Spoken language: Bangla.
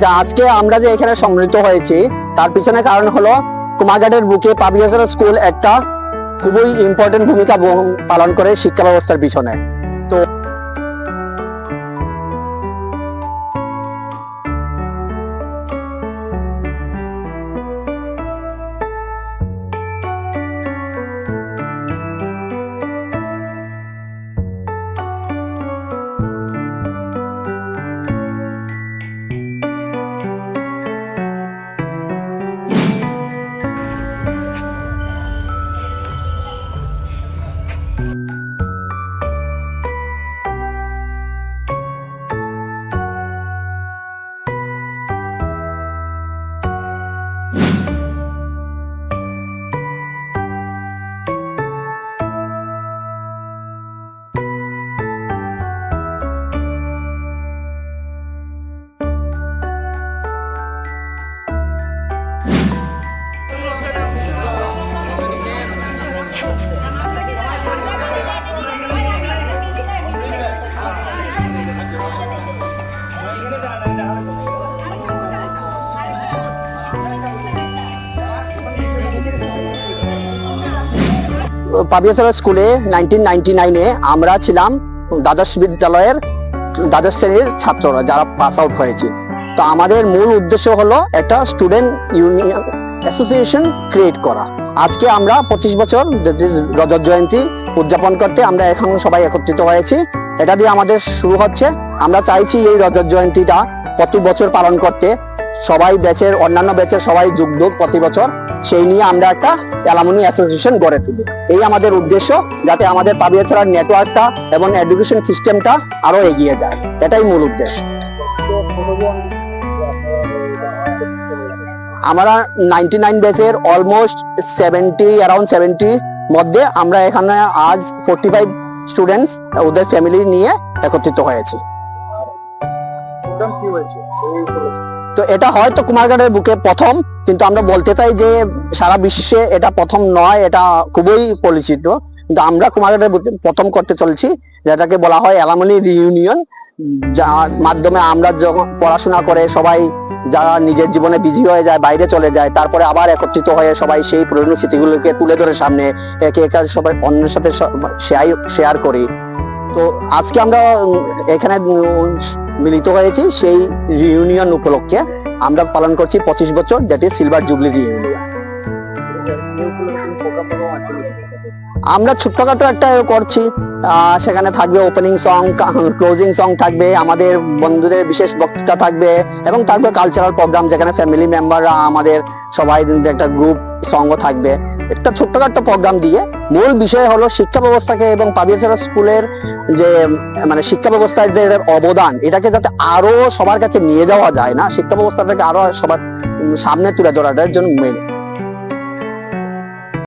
যে আজকে আমরা যে এখানে সম্মিলিত হয়েছি, তার পিছনে কারণ হলো কুমারঘাটের বুকে পাবিয়াসরা স্কুল একটা খুবই ইম্পর্টেন্ট ভূমিকা পালন করে শিক্ষা ব্যবস্থার পিছনে। পাবিয়াসরা স্কুলে নাইনটিন নাইনটি নাইনে আমরা ছিলাম দ্বাদশ বিদ্যালয়ের দ্বাদশ শ্রেণির ছাত্ররা যারা পাস আউট হয়েছে। তো আমাদের মূল উদ্দেশ্য হলো একটা স্টুডেন্ট ইউনিয়ন অ্যাসোসিয়েশন ক্রিয়েট করা। আজকে আমরা পঁচিশ বছর রজত জয়ন্তী উদযাপন করতে আমরা এখন সবাই একত্রিত হয়েছি। এটা দিয়ে আমাদের শুরু হচ্ছে। আমরা চাইছি এই রজত জয়ন্তীটা প্রতি বছর পালন করতে। সবাই ব্যাচের, অন্যান্য ব্যাচের সবাই যোগ প্রতি বছর। সেই নিয়ে আমরা একটা অ্যালামনি অ্যাসোসিয়েশন গড়ে তুলি এই আমাদের উদ্দেশ্য যাতে আমাদের পাবিয়াছড়ার নেটওয়ার্কটা এবং এডুকেশন সিস্টেমটা আরও এগিয়ে যায়। এটাই মূল উদ্দেশ্য। আমরা নাইনটি নাইন ব্যাচের অলমোস্ট সেভেন্টি অ্যারাউন্ড সেভেন্টি মধ্যে আমরা এখানে আজ ফোর্টি ফাইভ স্টুডেন্টস ওদের ফ্যামিলি নিয়ে একত্রিত হয়েছি। তো এটা হয়তো কুমারঘাটের বুকে প্রথম, কিন্তু আমরা বলতে চাই যে সারা বিশ্বে এটা প্রথম নয়, এটা খুবই পরিচিত। কিন্তু আমরা কুমারঘাটের বুকে প্রথম করতে চলছি, যেটাকে বলা হয় অ্যালামনি রিইউনিয়ন, যার মাধ্যমে আমরা যখন পড়াশোনা করে সবাই যারা নিজের জীবনে বিজি হয়ে যায়, বাইরে চলে যায়, তারপরে আবার একত্রিত হয়ে সবাই সেই পুরনো স্মৃতিগুলোকে তুলে ধরে সামনে, একে একে সবাই অন্যের সাথে শেয়ার করি। তো আজকে আমরা এখানে মিলিত হয়েছি সেই রিউনিয়ন উপলক্ষে। আমরা পালন করছি পঁচিশ বছর ইজ সিলভার জুবলি রিউনিয়ন আমরা ছোট্টখাটো একটা করছি সেখানে থাকবে ওপেনিং সং ক্লোজিং সং থাকবে, আমাদের বন্ধুদের বিশেষ বক্তৃতা থাকবে, এবং থাকবে কালচারাল প্রোগ্রাম যেখানে ফ্যামিলি মেম্বাররা আমাদের সবাই, একটা গ্রুপ সঙ্গ থাকবে। একটা ছোট্টখাট্ট প্রোগ্রাম দিয়ে মূল বিষয় হলো শিক্ষা ব্যবস্থাকে এবং পাবিয়াছড়া স্কুলের যে মানে শিক্ষা ব্যবস্থার যে অবদান, এটাকে যাতে আরও সবার কাছে নিয়ে যাওয়া যায় না, শিক্ষা ব্যবস্থাটাকে আরও সবার সামনে তুলে ধরাটার জন্য main